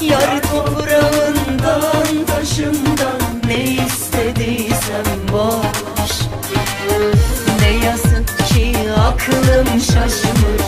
Yar toprağından taşımdan ne istediysem var Ne yazık ki aklım şaşmış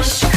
rush.